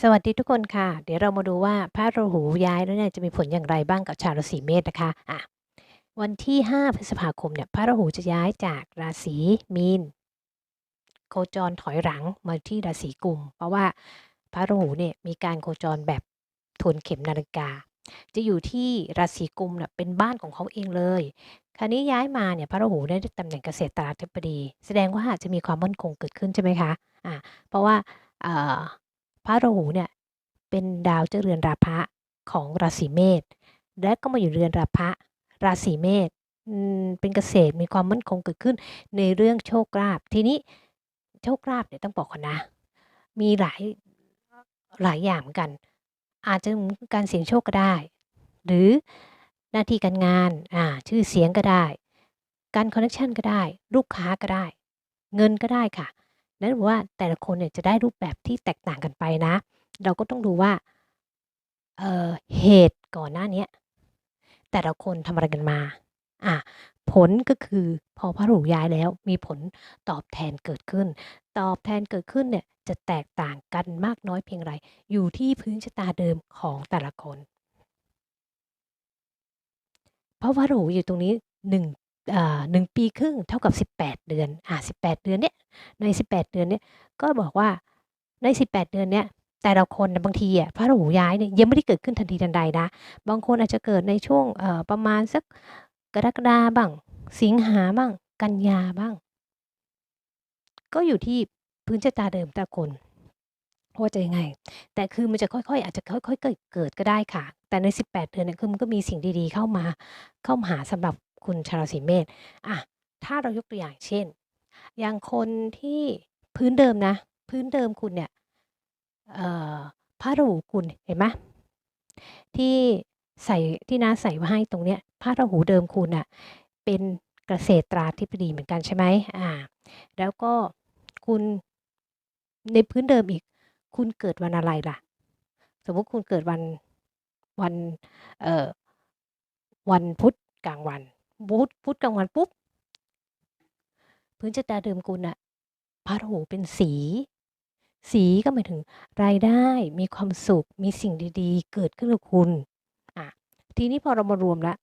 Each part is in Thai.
สวัสดีทุกคนค่ะ เดี๋ยวเรามาดูว่าพระราหูย้ายแล้วเนี่ยจะมีผลอย่างไรบ้างกับชาวราศีเมษนะคะอะวันที่ 5 พฤษภาคมเนี่ยพระราหูจะย้ายจากราศีมีน โคจรถอยหลังมาที่ราศีกุม เพราะว่าพระราหูเนี่ยมีการโคจรแบบทวนเข็มนาฬิกา จะอยู่ที่ราศีกุมเนี่ยเป็นบ้านของเขาเองเลย คราวนี้ย้ายมาเนี่ยพระราหูได้ตำแหน่งเกษตราธิบดี แสดงว่าจะมีความมั่นคงเกิดขึ้นใช่ไหมคะอะเพราะว่าเอ่อ พระราหูเนี่ยเป็นดาวเจรือนราพะของราศีเมษและก็มาอยู่เรือนราพะราศีเมษเป็นเกษตรมีความมั่นคงเกิดขึ้นในเรื่องโชคลาภทีนี้โชคลาภเนี่ยต้องบอกก่อนนะ มีหลายหลายอย่างเหมือนกัน อาจจะเหมือนการเสี่ยงโชคก็ได้ หรือหน้าที่การงานอ่าชื่อเสียงก็ได้ การคอนเนคชันก็ได้ ลูกค้าก็ได้ เงินก็ได้ค่ะ นั่นแปลว่าแต่ละคนเนี่ยจะได้รูปแบบที่แตกต่างกันไปนะ เราก็ต้องดูว่าเเหตุก่อนหน้านี้แต่ละคนทำอะไรกันมาอะผลก็คือพอพระราหูย้ายแล้วมีผลตอบแทนเกิดขึ้น ตอบแทนเกิดขึ้นเนี่ยจะแตกต่างกันมากน้อยเพียงไร อยู่ที่พื้นชะตาเดิมของแต่ละคนเพราะวราหูอยู่ตรงนี้หนึ่ง หนึ่งปีครึ่งเท่ากับ 18 เดือนอ่า18 เดือนเนี้ยใน 18 เดือนเนี้ยก็บอกว่าใน 18 เดือนเนี้ยแต่ละคนบางทีอะพระราหูย้ายเนี่ยยังไม่ได้เกิดขึ้นทันทีทันใดนะบางคนอาจจะเกิดในช่วงประมาณสักกรกฎาบ้าง สิงหาบ้าง กันยาบ้าง ก็อยู่ที่พื้นชะตาเดิมแต่คนว่าจะยังไง แต่คือมันจะค่อยๆ อาจจะค่อยๆเกิดเกิดก็ได้ค่ะ แต่ใน 18 เดือนเนี่ยคือมันก็มีสิ่งดีๆ เข้ามาเข้ามาหาสำหรับ คุณชาวราศีเมษอะถ้าเรายกตัวอย่างเช่น อย่างคนที่พื้นเดิมนะ พื้นเดิมคุณเนี่ยพระราหูคุณเห็นไหมที่ใส่ที่น้าใส่มาให้ตรงเนี้ยพระราหูเดิมคุณอะเป็นเกษตราธิบดีเหมือนกันใช่ไหมอ่า แล้วก็คุณในพื้นเดิมอีก คุณเกิดวันอะไรล่ะ สมมุติคุณเกิดวันวันเอ่อวันพุธกลางวัน พุธพุธกลางวันปุ๊บพื้นชะตาเดิมคุณอะพระราหูเป็นสี สีก็หมายถึงรายได้มีความสุข มีสิ่งดีๆ เกิดขึ้นกับคุณอะทีนี้พอเรามารวมแล้ว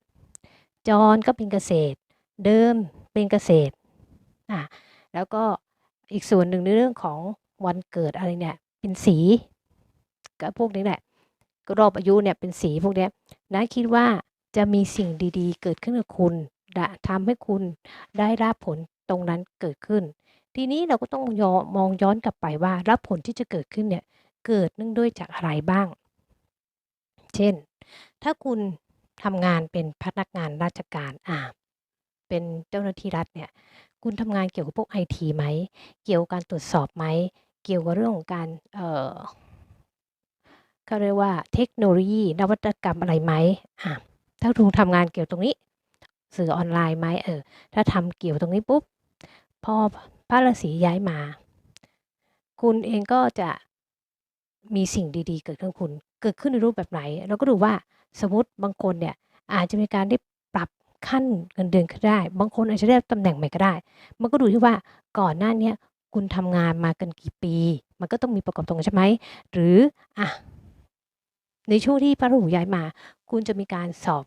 จรก็เป็นเกษตร เดิมเป็นเกษตรอะแล้วก็อีกส่วนหนึ่งในเรื่องของวันเกิดอะไรเนี่ยเป็นสีก็พวกนี้แหละรอบอายุเนี่ยเป็นสีพวกนี้นะคิดว่า จะมีสิ่งดีๆ เกิดขึ้นกับคุณทำให้คุณได้รับผลตรงนั้นเกิดขึ้น ทีนี้เราก็ต้องยอมองย้อนกลับไปว่ารับผลที่จะเกิดขึ้นเนี่ยเกิดเนื่องด้วยจากอะไรบ้าง เช่น ถ้าคุณทำงานเป็นพนักงานราชการอ่าเป็นเจ้าหน้าที่รัฐเนี่ยคุณทำงานเกี่ยวกับพวกไอทีไหม เกี่ยวกับการตรวจสอบไหม เกี่ยวกับเรื่องของการ เอ่อเขาเรียกว่าเทคโนโลยี นวัตกรรมอะไรไหมอ่า ถ้าคุณทำงานเกี่ยวตรงนี้ สื่อออนไลน์ไหมเออ ถ้าทำเกี่ยวตรงนี้ปุ๊บ พอพระราศีย้ายมา คุณเองก็จะมีสิ่งดีๆ เกิดขึ้นคุณ เกิดขึ้นในรูปแบบไหน เราก็ดูว่าสมมติบางคนเนี่ยอาจจะมีการได้ปรับขั้นเงินเดือนขึ้นได้ บางคนอาจจะได้ตำแหน่งใหม่ก็ได้ มันก็ดูที่ว่าก่อนหน้าเนี้คุณทำงานมากันกี่ปี มันก็ต้องมีประกอบตรงใช่ไหม หรืออะในช่วงที่พระราหูย้ายมา คุณจะมีการสอบ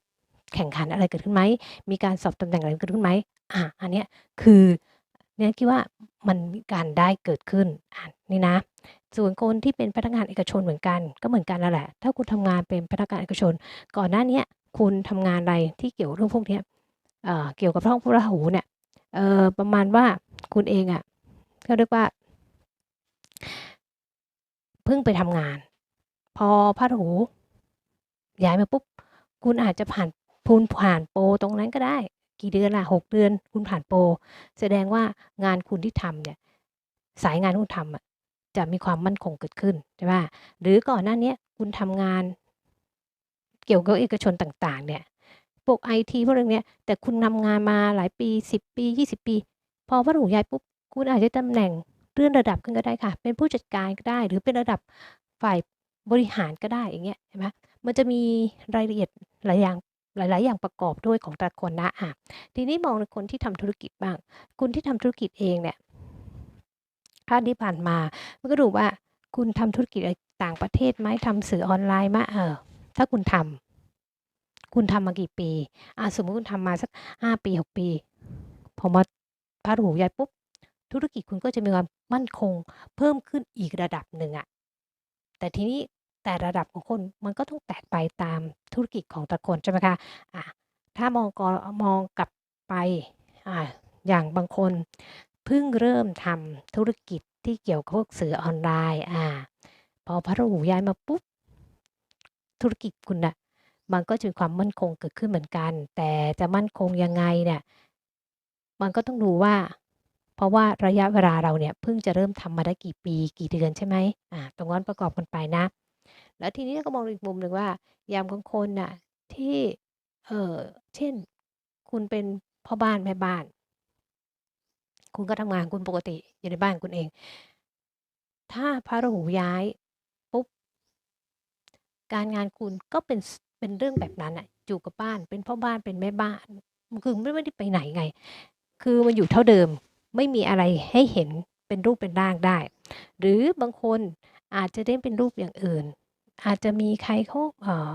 แข่งขันอะไรเกิดขึ้นไหม มีการสอบตำแหน่งอะไรเกิดขึ้นไหมอะอันเนี้ยคือเนี่ยคิดว่ามันมีการได้เกิดขึ้นอะนี่นะ ส่วนคนที่เป็นพนักงานเอกชนเหมือนกัน ก็เหมือนกันนั่นแหละ ถ้าคุณทำงานเป็นพนักงานเอกชน ก่อนหน้านี้คุณทำงานอะไรที่เกี่ยวเรื่องพวกเนี้ยเอ่อเกี่ยวกับห้องพระหูเนี่ยเอ่อประมาณว่าคุณเองอะ่ะเขาเรียกว่าเพิ่งไปทำงาน พอพระหูย้ายมาปุ๊บ คุณอาจจะผ่าน พูนผ่านโปรตรงนั้นก็ได้ กี่เดือนล่ะหกเดือน คุณผ่านโปรแสดงว่างานคุณที่ทำเนี่ย สายงานคุณทำอะจะมีความมั่นคงเกิดขึ้นใช่ไหมหรือก่อนหน้านี้คุณทำงาน เกี่ยวกับเอกชนต่าง ๆ เนี่ยพวกไอทีพวกเรื่องเนี้ยแต่คุณทำงานมาหลายปีสิบปียี่สิบปี พอพระราหูย้ายปุ๊บคุณอาจจะตำแหน่งเลื่อนระดับขึ้นก็ได้ค่ะ เป็นผู้จัดการก็ได้ หรือเป็นระดับฝ่ายบริหารก็ได้อย่างเงี้ยเห็นไหมมันจะมีรายละเอียดหลายอย่าง หลาย ๆ อย่างประกอบด้วยของแต่ละคนนะอะทีนี้มองในคนที่ทำธุรกิจบ้าง คุณที่ทำธุรกิจเองเนี่ยถ้าที่ผ่านมา มันก็ดูว่าคุณทำธุรกิจต่างประเทศไหมทำสื่อออนไลน์ไหมเออ ถ้าคุณทำคุณทำมากี่ปี อ่าสมมติคุณทำมาสักห้าปีหกปี พอมาพาดหูย้ายปุ๊บ ธุรกิจคุณก็จะมีความมั่นคงเพิ่มขึ้นอีกระดับหนึ่งอะแต่ทีนี้ แต่ระดับของคนมันก็ต้องแตกไปตามธุรกิจของแต่คนใช่ไหมคะอะถ้ามองกอมองกลับไปอ่าอย่างบางคนเพิ่งเริ่มทำธุรกิจที่เกี่ยวกับพวกสื่อออนไลน์อ่าพอพระราหูย้ายมาปุ๊บธุรกิจคุณน่ะมันก็จะมีความมั่นคงเกิดขึ้นเหมือนกัน แต่จะมั่นคงยังไงเนี่ยมันก็ต้องดูว่า เพราะว่าระยะเวลาเราเนี่ยเพิ่งจะเริ่มทำมาได้กี่ปีกี่เดือนใช่ไหมอ่าตรงนั้นประกอบกันไปนะ แล้วทีนี้ก็มองอีกมุมหนึ่งว่ายามบางคนน่ะที่เออเช่น คุณเป็นพ่อบ้านแม่บ้าน คุณก็ทำงานคุณปกติอยู่ในบ้านคุณเอง ถ้าพระราหูย้ายปุ๊บการงานคุณก็เป็นเป็นเรื่องแบบนั้นน่ะอยู่กับบ้านเป็นพ่อบ้านเป็นแม่บ้านคือไม่ไม่ได้ไปไหนไง คือมันอยู่เท่าเดิมไม่มีอะไรให้เห็นเป็นรูปเป็นร่างได้ หรือบางคนอาจจะได้เป็นรูปอย่างอื่น อาจจะมีใครเขาเอ่อ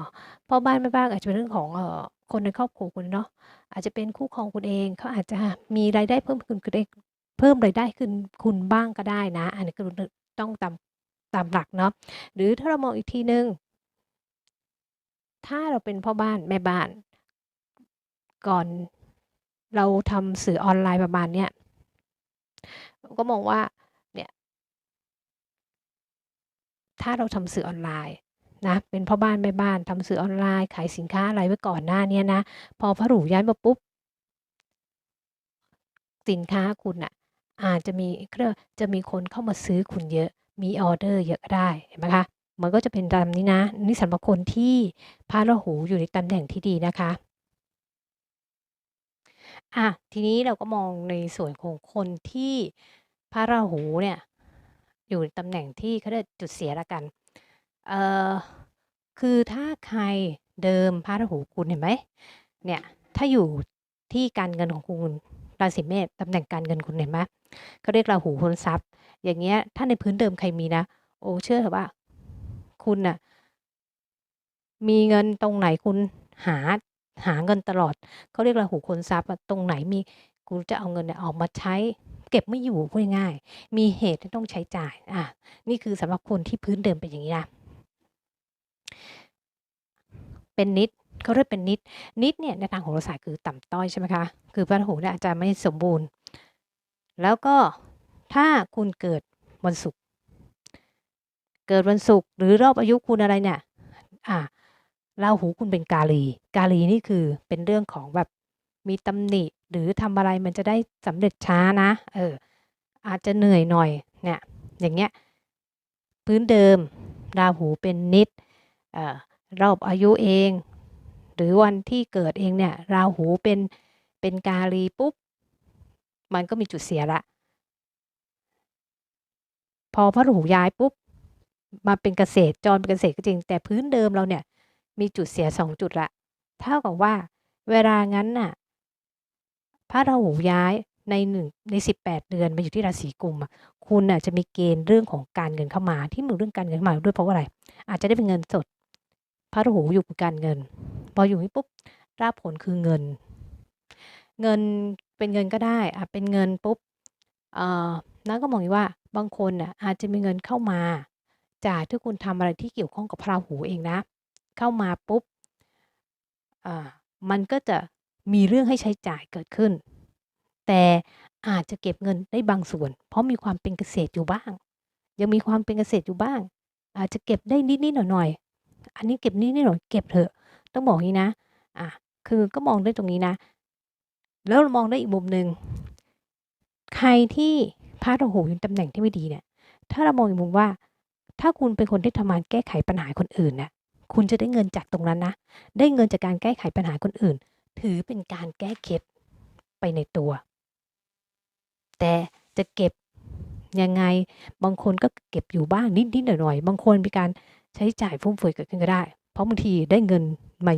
พ่อบ้านแม่บ้านอาจจะเป็นเรื่องของเอ่อคนในครอบครัวคุณเนาะอาจจะเป็นคู่ครองคุณเองเขาอาจจะมีรายได้เพิ่มขึ้นคุณเองเพิ่มรายได้ขึ้นคุณบ้างก็ได้นะ อันนี้ก็ต้องตามตามหลักเนาะหรือถ้าเรามองอีกทีหนึ่งถ้าเราเป็นพ่อบ้านแม่บ้าน ก่อนเราทำสื่อออนไลน์ประมาณเนี้ยก็มองว่าเนี่ยถ้าเราทำสื่อออนไลน์ นะเป็นพ่อบ้านแม่บ้านทำสื่อออนไลน์ขายสินค้าอะไรไว้ก่อนหน้าเนี้นะ พอพระหรูย้ายมาปุ๊บ สินค้าคุณน่ะอาจจะมีเขาเรียกว่าจะมีคนเข้ามาซื้อคุณเยอะมีออเดอร์เยอะได้เห็นไหมคะมันก็จะเป็นตามนี้นะนี่สำหรับคนที่พระราหูอยู่ในตำแหน่งที่ดีนะคะอ่าทีนี้เราก็มองในส่วนของคนที่พระราหูเนี่ยอยู่ตำแหน่งที่เขาเรียกจุดเสียล้วกัน เอ่อคือถ้าใครเดิมพระราหูคุณเห็นไหมเนี่ยถ้าอยู่ที่การเงินของคุณราศีเมษตำแหน่งการเงินคุณเห็นไหมเขาเรียกราหูคนทรัพย์ อย่างเงี้ยถ้าในพื้นเดิมใครมีนะ โอ้เชื่อเถอะว่า คุณน่ะมีเงินตรงไหนคุณหาหาเงินตลอดเขาเรียกราหูคนทรัพย์ตรงไหนมีคุณจะเอาเงินเนี่ยออกมาใช้ เก็บไม่อยู่พูดง่าย มีเหตุที่ต้องใช้จ่ายอ่านี่คือสำหรับคนที่พื้นเดิมเป็นอย่างงี้นะ เป็นนิดเขาเรียกเป็นนิด นิดเนี่ยในทางโหราศาสตร์คือต่ำต้อยใช่ไหมคะ คือพระหูเนี่ยอาจจะไม่สมบูรณ์ แล้วก็ถ้าคุณเกิดวันศุกร์เกิดวันศุกร์หรือรอบอายุคุณอะไรเนี่ยอ่าราหูคุณเป็นกาลี กาลีนี่คือเป็นเรื่องของแบบมีตำหนิหรือทำอะไรมันจะได้สำเร็จช้านะ เออ อาจจะเหนื่อยหน่อยเนี่ย อย่างเงี้ย พื้นเดิมราหูเป็นนิด เอ่อ รอบอายุเอง หรือวันที่เกิดเองเนี่ยราหูเป็นเป็นกาลีปุ๊บ มันก็มีจุดเสียล้วพอพระราหูย้ายปุ๊บ มาเป็นเกษตรจรเป็นเกษตรก็จริง แต่พื้นเดิมเราเนี่ย มีจุดเสีย2จุดล้วเท่ากับว่า เวลางั้นน่ะ พระราหูย้ายใน1ใน18เดือนมาอยู่ที่ราศีกุมะคุณน่ะจะมีเกณฑ์เรื่องของการเงินเข้ามาที่มีเรื่องการเงินเข้ามาด้วยเพราะอะไร อาจจะได้เป็นเงินสด พระราหูอยู่กับการเงิน พออยู่นี้ปุ๊บรากผลคือเงิน เงินเป็นเงินก็ได้อ่าเป็นเงินปุ๊บเอ่อน้าก็มองดีว่าบางคนน่ะอาจจะมีเงินเข้ามาจากที่คุณทำอะไรที่เกี่ยวข้องกับพระราหูเองนะ เข้ามาปุ๊บอ่ามันก็จะมีเรื่องให้ใช้จ่ายเกิดขึ้น แต่อาจจะเก็บเงินได้บางส่วน เพราะมีความเป็นเกษตรอยู่บ้าง ยังมีความเป็นเกษตรอยู่บ้าง อาจจะเก็บได้นิดๆหน่อยๆ อันนี้เก็บนิดๆหน่อยเก็บเถอะต้องบอกงี้นะอ่าคือก็มองได้ตรงนี้นะ แล้วมองได้อีกมุมหนึ่งใครที่พระราหูอยู่ตำแหน่งที่ไม่ดีเนี่ย ถ้าเรามองอีกมุมว่า ถ้าคุณเป็นคนที่ทำงานแก้ไขปัญหาคนอื่นน่ะคุณจะได้เงินจากตรงนั้นนะได้เงินจากการแก้ไขปัญหาคนอื่น ถือเป็นการแก้เคล็ดไปในตัว แต่จะเก็บยังไงบางคนก็เก็บอยู่บ้างนิดๆหน่อยๆบางคนมีการ ใช้จ่ายฟุ่มเฟือยเกิดขึ้นก็ได้ เพราะบางทีได้เงินมา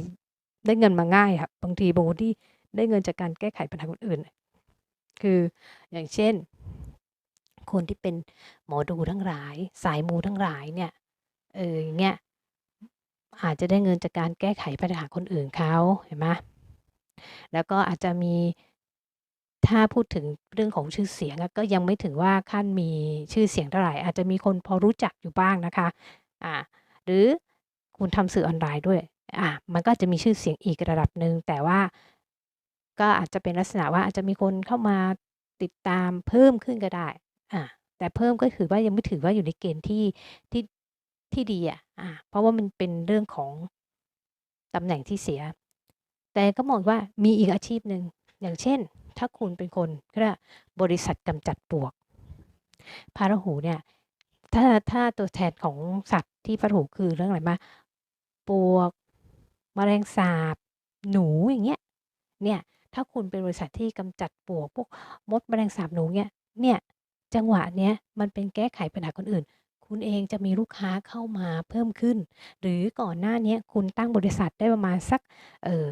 ได้เงินมาง่ายอะบางทีบางคนที่ได้เงินจากการแก้ไขปัญหาคนอื่น คืออย่างเช่น คนที่เป็นหมอดูทั้งหลาย สายมูทั้งหลายเนี่ยเอออย่างเงี้ยอาจจะได้เงินจากการแก้ไขปัญหาคนอื่นเขาเห็นไหม?แล้วก็อาจจะมีถ้าพูดถึงเรื่องของชื่อเสียงก็ยังไม่ถึงว่าขั้นมีชื่อเสียงเท่าไหร่อาจจะมีคนพอรู้จักอยู่บ้างนะคะ อ่า หรือคุณทำสื่อออนไลน์ด้วยอ่ามันก็จะมีชื่อเสียงอีกระดับหนึ่งแต่ว่าก็อาจจะเป็นลักษณะว่าอาจจะมีคนเข้ามาติดตามเพิ่มขึ้นก็ได้อ่าแต่เพิ่มก็ถือว่ายังไม่ถือว่าอยู่ในเกณฑ์ที่ที่ที่ดีอะอ่าเพราะว่ามันเป็นเรื่องของตำแหน่งที่เสีย แต่ก็มองว่ามีอีกอาชีพหนึ่งอย่างเช่น ถ้าคุณเป็นคนกว่าบริษัทกำจัดปลวกพระราหูเนี่ยถ้าถ้าตัวแทนของสัตว ที่พระราหูคือเรื่องอะไรบ้างปวกแมลงสาบ หนูอย่างเงี้ยเนี่ยถ้าคุณเป็นบริษัทที่กำจัดปวกพวกมดแมลงสาบหนูเงี้ยเนี่ยจังหวะเนี้ยมันเป็นแก้ไขปัญหาคนอื่น คุณเองจะมีลูกค้าเข้ามาเพิ่มขึ้น หรือก่อนหน้านี้คุณตั้งบริษัทได้ประมาณสักเอ่อ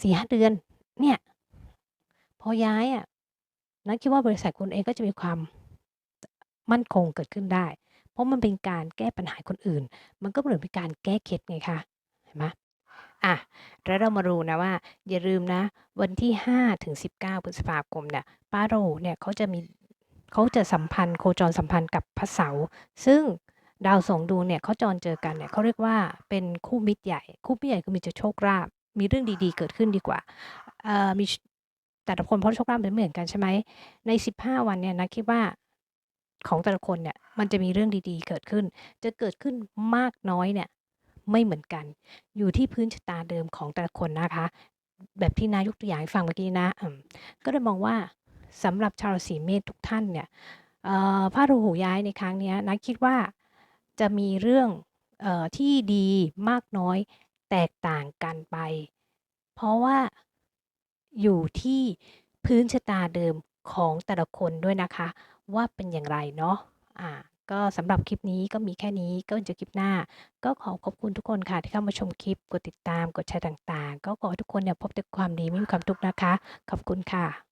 4-5เดือนเนี่ยพอย้ายอะนัทคิดว่าบริษัทคุณเองก็จะมีความมั่นคงเกิดขึ้นได้ เพราะมันเป็นการแก้ปัญหาคนอื่น มันก็เหมือนเป็นการแก้เคล็ดไงคะเห็นไหม?อะแล้วเรามาดูนะว่า อย่าลืมนะ วันที่5-19พฤษภาคมเนี่ยพระรเนี่ยเขาจะมีเขาจะสัมพันธ์โคจรสัมพันธ์กับพระเสาร์ซึ่งดาว2ดวงเนี่ยเขาจรเจอกันเนี่ยเขาเรียกว่าเป็นคู่มิตรใหญ่ คู่มิตรใหญ่คือมีแต่โชคลาภมีเรื่องดีๆ เกิดขึ้นดีกว่าเอ่อมีแต่ละคนเพราะโชคลาภมันเหมือนกันใช่ไหม?ใน 15 วันเนี่ยนัทคิดว่า ของแต่ละคนเนี่ยมันจะมีเรื่องดีๆ เกิดขึ้น จะเกิดขึ้นมากน้อยเนี่ยไม่เหมือนกัน อยู่ที่พื้นชะตาเดิมของแต่ละคนนะคะ แบบที่น้ายกตัวอย่างให้ฟังเมื่อกี้นะอืมก็เลยมองว่าสำหรับชาวราศีเมษทุกท่านเนี่ยเอ่อพระราหูย้ายในครั้งเนี้ยนัทคิดว่าจะมีเรื่องเอ่อที่ดีมากน้อยแตกต่างกันไป เพราะว่าอยู่ที่พื้นชะตาเดิมของแต่ละคนด้วยนะคะ ว่าเป็นอย่างไรเนาะอ่าก็สำหรับคลิปนี้ก็มีแค่นี้ก็เจอคลิปหน้า ก็ขอขอบคุณทุกคนค่ะที่เข้ามาชมคลิป กดติดตามกดแชร์ต่างๆ ก็ขอให้ทุกคนเนี่ยพบแต่ความดีไม่มีความทุกข์นะคะ ขอบคุณค่ะ